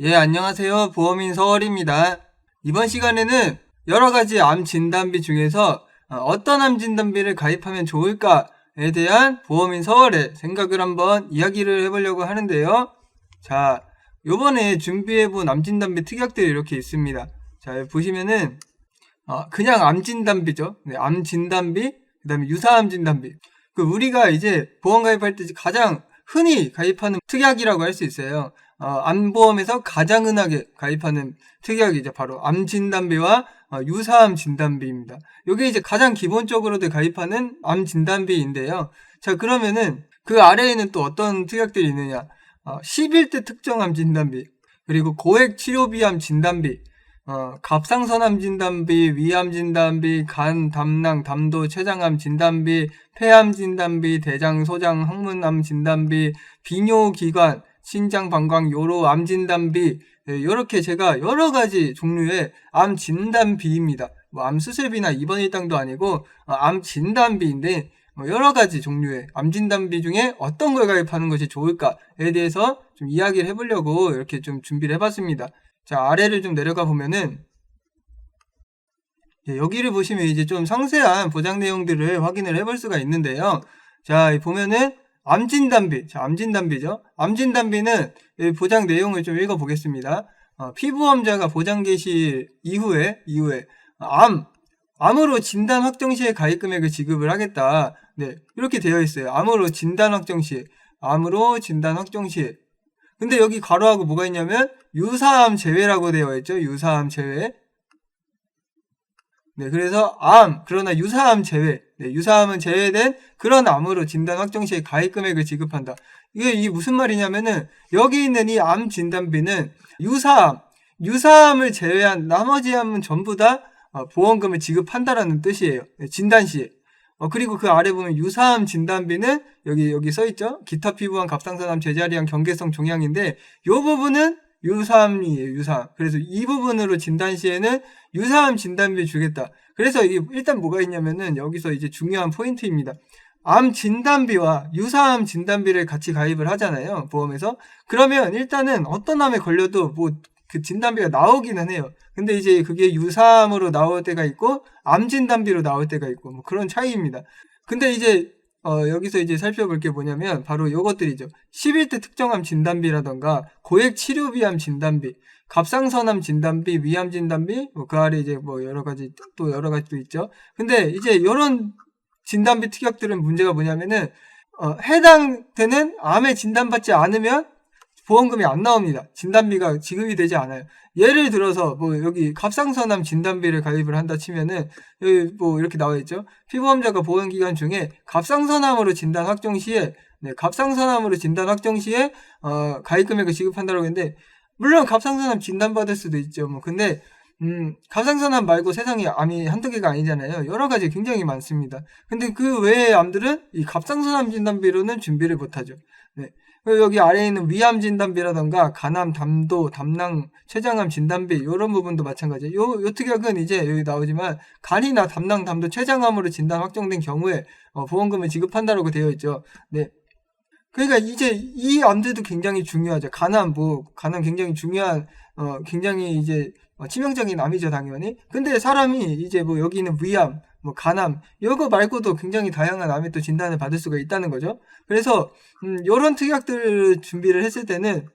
예, 안녕하세요. 보험인 서월입니다. 이번 시간에는 여러 가지 암 진단비 중에서 어, 어떤 암 진단비를 가입하면 좋을까에 대한 보험인 서월의 생각을 한번 이야기를 해보려고 하는데요. 자, 요번에 준비해본 암 진단비 특약들이 이렇게 있습니다. 자, 보시면은 어, 그냥 암 진단비죠. 네, 암 진단비, 그 다음에 유사암 진단비. 그 우리가 이제 보험 가입할 때 가장 흔히 가입하는 특약이라고 할 수 있어요. 어, 암보험에서 가장 흔하게 가입하는 특약이죠. 바로 암 진단비와 어, 유사암 진단비입니다. 이게 이제 가장 기본적으로들 가입하는 암 진단비인데요. 자, 그러면은 그 아래에는 또 어떤 특약들이 있느냐? 어, 11대 특정암 진단비, 그리고 고액 치료비암 진단비, 어, 갑상선암 진단비, 위암 진단비, 간, 담낭, 담도, 췌장암 진단비, 폐암 진단비, 대장, 소장, 항문암 진단비, 비뇨기관, 신장, 방광, 요로, 암 진단비, 이렇게 제가 여러 가지 종류의 암 진단비입니다. 뭐 암 수술비나 입원 일당도 아니고 어, 암 진단비인데 뭐 여러 가지 종류의 암 진단비 중에 어떤 걸 가입하는 것이 좋을까에 대해서 좀 이야기를 해보려고 이렇게 좀 준비를 해봤습니다. 자, 아래를 좀 내려가 보면은 예, 여기를 보시면 이제 좀 상세한 보장 내용들을 확인을 해볼 수가 있는데요. 자, 보면은 암진단비, 자, 암진단비죠. 암진단비는 보장 내용을 좀 읽어보겠습니다. 어, 피부암자가 보장 개시 이후에, 이후에, 암, 암으로 진단 확정 시에 가입 금액을 지급을 하겠다. 네, 이렇게 되어 있어요. 암으로 진단 확정 시, 암으로 진단 확정 시. 근데 여기 괄호하고 뭐가 있냐면 유사암 제외라고 되어 있죠. 유사암 제외. 네, 그래서 암, 그러나 유사암 제외, 네, 유사암은 제외된 그런 암으로 진단 확정 시에 가입 금액을 지급한다. 이게 이 무슨 말이냐면은 여기 있는 이 암 진단비는 유사암, 유사암을 제외한 나머지 암은 전부 다 어, 보험금을 지급한다라는 뜻이에요. 네, 진단 시에. 어, 그리고 그 아래 보면 유사암 진단비는 여기 여기 써 있죠. 기타 피부암, 갑상선암, 제자리암, 경계성 종양인데 요 부분은 유사암이에요. 유사암. 그래서 이 부분으로 진단 시에는 유사암 진단비 주겠다. 그래서 일단 뭐가 있냐면은 여기서 이제 중요한 포인트입니다. 암 진단비와 유사암 진단비를 같이 가입을 하잖아요. 보험에서. 그러면 일단은 어떤 암에 걸려도 뭐 그 진단비가 나오기는 해요. 근데 이제 그게 유사암으로 나올 때가 있고 암 진단비로 나올 때가 있고 뭐 그런 차이입니다. 근데 이제 어, 여기서 이제 살펴볼 게 뭐냐면 바로 요것들이죠. 11대 특정암 진단비라던가 고액 치료비암 진단비, 갑상선암 진단비, 위암 진단비, 뭐 그 아래 이제 뭐 여러 가지 또 여러 가지 도 있죠. 근데 이제 이런 진단비 특약들은 문제가 뭐냐면은 어, 해당되는 암에 진단받지 않으면 보험금이 안 나옵니다. 진단비가 지급이 되지 않아요. 예를 들어서 뭐 여기 갑상선암 진단비를 가입을 한다 치면은 여기 뭐 이렇게 나와 있죠. 피부암자가 보험 기간 중에 갑상선암으로 진단 확정 시에 네, 갑상선암으로 진단 확정 시에 어, 가입 금액을 지급한다고 했는데 물론 갑상선암 진단 받을 수도 있죠. 뭐 근데 음, 갑상선암 말고 세상에 암이 한두 개가 아니잖아요. 여러 가지 굉장히 많습니다. 근데 그 외의 암들은 이 갑상선암 진단비로는 준비를 못하죠. 네. 여기 아래에 있는 위암 진단비라던가 간암, 담도, 담낭, 췌장암 진단비 이런 부분도 마찬가지예요. 요, 요 특약은 이제 여기 나오지만 간이나 담낭, 담도, 췌장암으로 진단 확정된 경우에 어, 보험금을 지급한다라고 되어 있죠. 네. 그러니까 이제 이 암들도 굉장히 중요하죠. 간암, 뭐 간암 굉장히 중요한 어, 굉장히 이제 치명적인 암이죠, 당연히. 근데 사람이 이제 뭐 여기 있는 위암, 뭐 간암 이거 말고도 굉장히 다양한 암에 또 진단을 받을 수가 있다는 거죠. 그래서 음, 이런 특약들을 준비를 했을 때는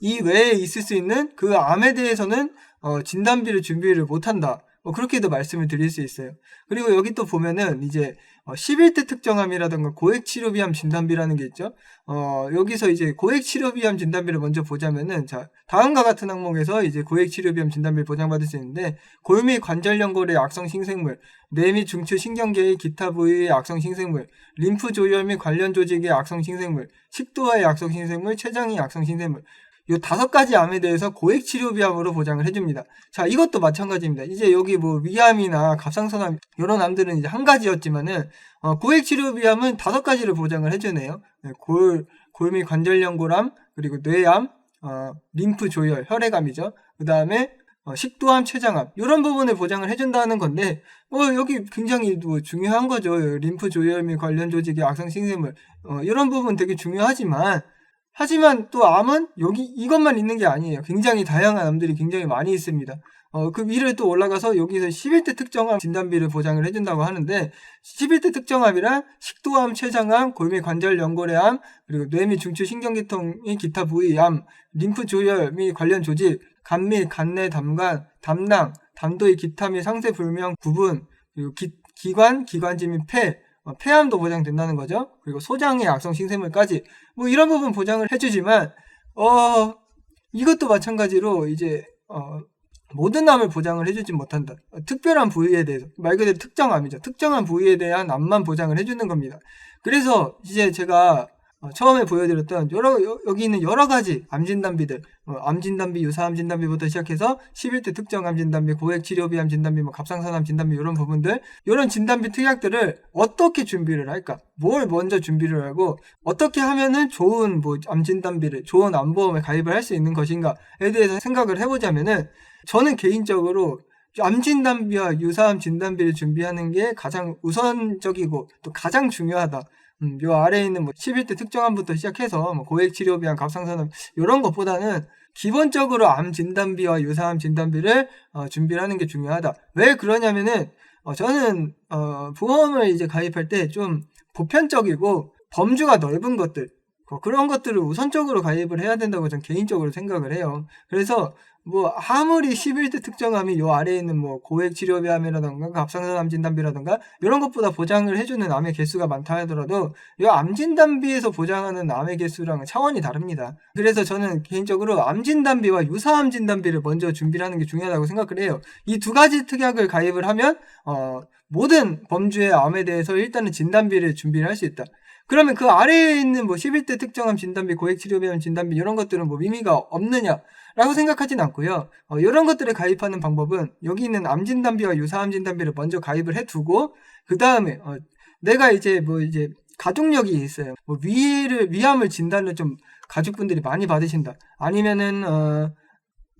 이 외에 있을 수 있는 그 암에 대해서는 어, 진단비를 준비를 못한다. 뭐 그렇게도 말씀을 드릴 수 있어요. 그리고 여기 또 보면은 이제 어, 11대 특정암이라든가 고액 치료비암 진단비라는 게 있죠. 어, 여기서 이제 고액 치료비암 진단비를 먼저 보자면은 자, 다음과 같은 항목에서 이제 고액 치료비암 진단비를 보장받을 수 있는데 골미 관절 연골의 악성 신생물, 뇌및 중추 신경계의 기타 부위의 악성 신생물, 림프 조혈 및 관련 조직의 악성 신생물, 식도와의 악성 신생물, 췌장의 악성 신생물 이 다섯 가지 암에 대해서 고액 치료 비암으로 보장을 해줍니다. 자, 이것도 마찬가지입니다. 이제 여기 뭐 위암이나 갑상선암 이런 암들은 이제 한 가지였지만은 어, 고액 치료 비암은 다섯 가지를 보장을 해주네요. 네, 골 골미 관절연골암 그리고 뇌암, 어, 림프 조혈, 혈액암이죠. 그 다음에 어, 식도암, 췌장암 이런 부분을 보장을 해준다는 건데 뭐 여기 굉장히 뭐 중요한 거죠. 림프 조혈 및 관련 조직의 악성 신생물 어, 이런 부분 되게 중요하지만 하지만 또 암은 여기 이것만 있는 게 아니에요. 굉장히 다양한 암들이 굉장히 많이 있습니다. 어, 그 위를 또 올라가서 여기서 11대 특정암 진단비를 보장을 해준다고 하는데 11대 특정암이란 식도암, 췌장암, 골미 관절 연골의암, 그리고 뇌 및 중추 신경계통 및 기타 부위암, 림프 조혈 및 관련 조직, 간및 간내 담관, 담낭, 담도의 기타 및 상세 불명 부분, 그리고 기, 기관, 기관지 및 폐, 어, 폐암도 보장된다는 거죠. 그리고 소장의 악성 신생물까지 뭐 이런 부분 보장을 해주지만 어 이것도 마찬가지로 이제 어 모든 암을 보장을 해주지 못한다. 특별한 부위에 대해서 말 그대로 특정암이죠. 특정한 부위에 대한 암만 보장을 해주는 겁니다. 그래서 이제 제가 어, 처음에 보여드렸던 여러 여 기 있는 여러 가지 암 진단비들, 어, 암 진단비, 유사 암 진단비부터 시작해서 11대 특정 암 진단비, 고액 치료비 암 진단비, 뭐 갑상선 암 진단비 이런 부분들, 이런 진단비 특약들을 어떻게 준비를 할까? 뭘 먼저 준비를 하고 어떻게 하면은 좋은 뭐 암 진단비를, 좋은 암보험에 가입을 할 수 있는 것인가에 대해서 생각을 해보자면은 저는 개인적으로 암 진단비와 유사암 진단비를 준비하는 게 가장 우선적이고 또 가장 중요하다. 음, 요 아래에 있는 뭐 11대 특정암부터 시작해서 뭐 고액 치료비암, 갑상선암 이런 것보다는 기본적으로 암 진단비와 유사암 진단비를 어, 준비를 하는 게 중요하다. 왜 그러냐면은 어, 저는 어, 보험을 이제 가입할 때 좀 보편적이고 범주가 넓은 것들 뭐 그런 것들을 우선적으로 가입을 해야 된다고 저는 개인적으로 생각을 해요. 그래서 뭐 아무리 11대 특정암이 요 아래에 있는 뭐 고액 치료비암이라던가 갑상선암 진단비라던가 이런 것보다 보장을 해주는 암의 개수가 많다 하더라도 요암 진단비에서 보장하는 암의 개수랑은 차원이 다릅니다. 그래서 저는 개인적으로 암 진단비와 유사암 진단비를 먼저 준비를 하는 게 중요하다고 생각을 해요. 이 두 가지 특약을 가입을 하면 어 모든 범주의 암에 대해서 일단은 진단비를 준비를 할 수 있다. 그러면 그 아래에 있는 뭐 11대 특정암 진단비, 고액 치료비암 진단비 이런 것들은 뭐 의미가 없느냐라고 생각하진 않고요. 어, 이런 것들을 가입하는 방법은 여기 있는 암 진단비와 유사암 진단비를 먼저 가입을 해두고 그 다음에 어, 내가 이제 뭐 이제 가족력이 있어요. 뭐 위를 위암을 진단을 좀 가족분들이 많이 받으신다. 아니면은 어,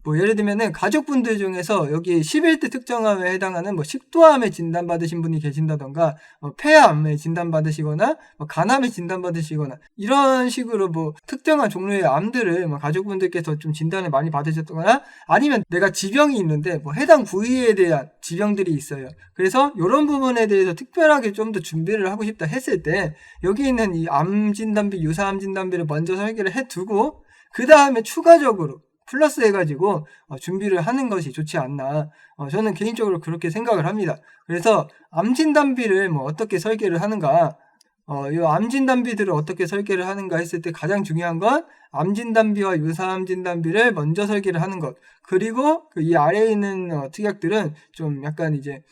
뭐 예를 들면은 가족분들 중에서 여기 11대 특정암에 해당하는 뭐 식도암에 진단받으신 분이 계신다던가 뭐 폐암에 진단받으시거나 뭐 간암에 진단받으시거나 이런 식으로 뭐 특정한 종류의 암들을 뭐 가족분들께서 좀 진단을 많이 받으셨거나 아니면 내가 지병이 있는데 뭐 해당 부위에 대한 지병들이 있어요. 그래서 이런 부분에 대해서 특별하게 좀 더 준비를 하고 싶다 했을 때 여기 있는 이 암 진단비, 유사암 진단비를 먼저 설계를 해두고 그 다음에 추가적으로 플러스 해가지고 어, 준비를 하는 것이 좋지 않나. 어, 저는 개인적으로 그렇게 생각을 합니다. 그래서 암진단비를 뭐 어떻게 설계를 하는가. 어, 이 암진단비들을 어떻게 설계를 하는가 했을 때 가장 중요한 건 암진단비와 유사암진단비를 먼저 설계를 하는 것. 그리고 그 이 아래에 있는 어, 특약들은 좀 약간 이제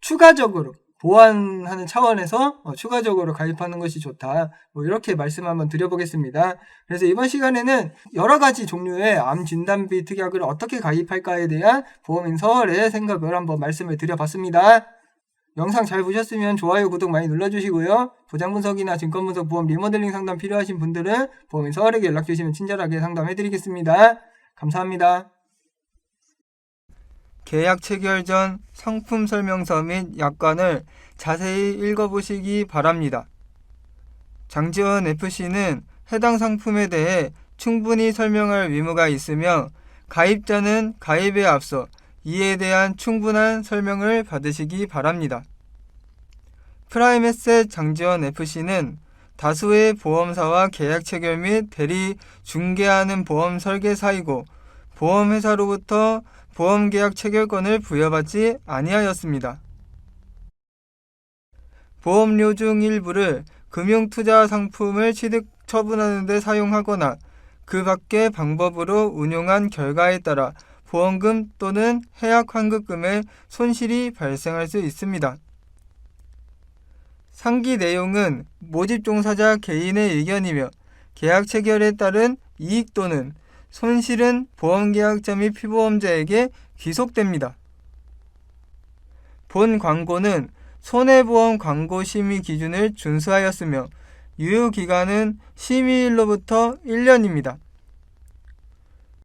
추가적으로 보완하는 차원에서 어, 추가적으로 가입하는 것이 좋다. 뭐 이렇게 말씀 한번 드려보겠습니다. 그래서 이번 시간에는 여러 가지 종류의 암 진단비 특약을 어떻게 가입할까에 대한 보험인설의 생각을 한번 말씀을 드려봤습니다. 영상 잘 보셨으면 좋아요, 구독 많이 눌러주시고요. 보장분석이나 증권분석, 보험 리모델링 상담 필요하신 분들은 보험인설에게 연락주시면 친절하게 상담해드리겠습니다. 감사합니다. 계약 체결 전 상품 설명서 및 약관을 자세히 읽어보시기 바랍니다. 장지원 FC는 해당 상품에 대해 충분히 설명할 의무가 있으며 가입자는 가입에 앞서 이에 대한 충분한 설명을 받으시기 바랍니다. 프라임에셋 장지원 FC는 다수의 보험사와 계약 체결 및 대리 중개하는 보험 설계사이고 보험회사로부터 보험계약 체결권을 부여받지 아니하였습니다. 보험료 중 일부를 금융투자 상품을 취득 처분하는 데 사용하거나 그 밖의 방법으로 운용한 결과에 따라 보험금 또는 해약 환급금의 손실이 발생할 수 있습니다. 상기 내용은 모집 종사자 개인의 의견이며 계약 체결에 따른 이익 또는 손실은 보험계약자 및 피보험자에게 귀속됩니다. 본 광고는 손해보험 광고 심의 기준을 준수하였으며 유효 기간은 심의일로부터 1년입니다.